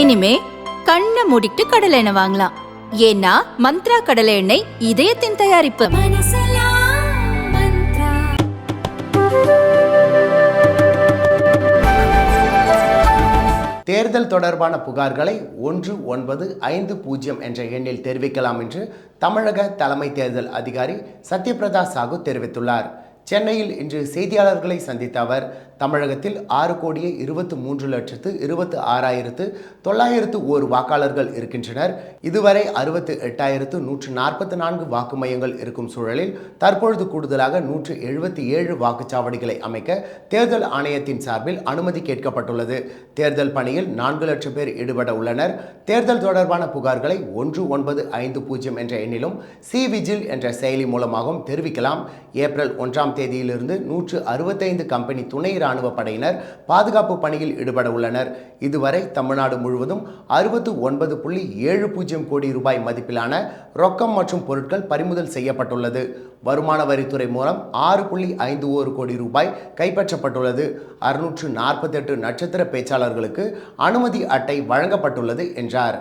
இனிமே கண்ணை மூடிட்டு கடலை எண்ணெய் வாங்கலாம். ஏன்னா மந்த்ரா கடலை எண்ணெய் இதயத்தின் தயாரிப்பு. தேர்தல் தொடர்பான புகார்களை ஒன்று ஒன்பது ஐந்து பூஜ்ஜியம் என்ற எண்ணில் தெரிவிக்கலாம் என்று தமிழக தலைமை தேர்தல் அதிகாரி சத்யபிரதா சாகு தெரிவித்துள்ளார். சென்னையில் இன்று செய்தியாளர்களை சந்தித்த அவர் தமிழகத்தில் ஆறு கோடியே இருபத்து மூன்று லட்சத்து இருபத்து ஆறாயிரத்து தொள்ளாயிரத்து ஓர் வாக்காளர்கள் இருக்கின்றனர். இதுவரை அறுபத்து எட்டாயிரத்து நூற்று நாற்பத்தி நான்கு வாக்கு மையங்கள் இருக்கும் சூழலில் தற்பொழுது கூடுதலாக நூற்று எழுபத்தி ஏழு வாக்குச்சாவடிகளை அமைக்க தேர்தல் ஆணையத்தின் சார்பில் அனுமதி கேட்கப்பட்டுள்ளது. தேர்தல் பணியில் நான்கு லட்சம் பேர் ஈடுபட உள்ளனர். தேர்தல் தொடர்பான புகார்களை ஒன்று ஒன்பது ஐந்து பூஜ்ஜியம் என்ற எண்ணிலும் சி விஜில் என்ற செயலி மூலமாகவும் தெரிவிக்கலாம். ஏப்ரல் ஒன்றாம் தேதியிலிருந்து நூற்று அறுபத்தைந்து கம்பெனி துணை இராணுவ படையினர் பாதுகாப்பு பணியில் ஈடுபட உள்ளனர். இதுவரை தமிழ்நாடு முழுவதும் அறுபத்து ஒன்பது புள்ளி ஏழு பூஜ்ஜியம் கோடி ரூபாய் மதிப்பிலான ரொக்கம் மற்றும் பொருட்கள் பறிமுதல் செய்யப்பட்டுள்ளது. வருமான வரித்துறை மூலம் ஆறு புள்ளி ஐந்து ஒரு கோடி ரூபாய் கைப்பற்றப்பட்டுள்ளது. அறுநூற்று நாற்பத்தெட்டு நட்சத்திர பேச்சாளர்களுக்கு அனுமதி அட்டை வழங்கப்பட்டுள்ளது என்றார்.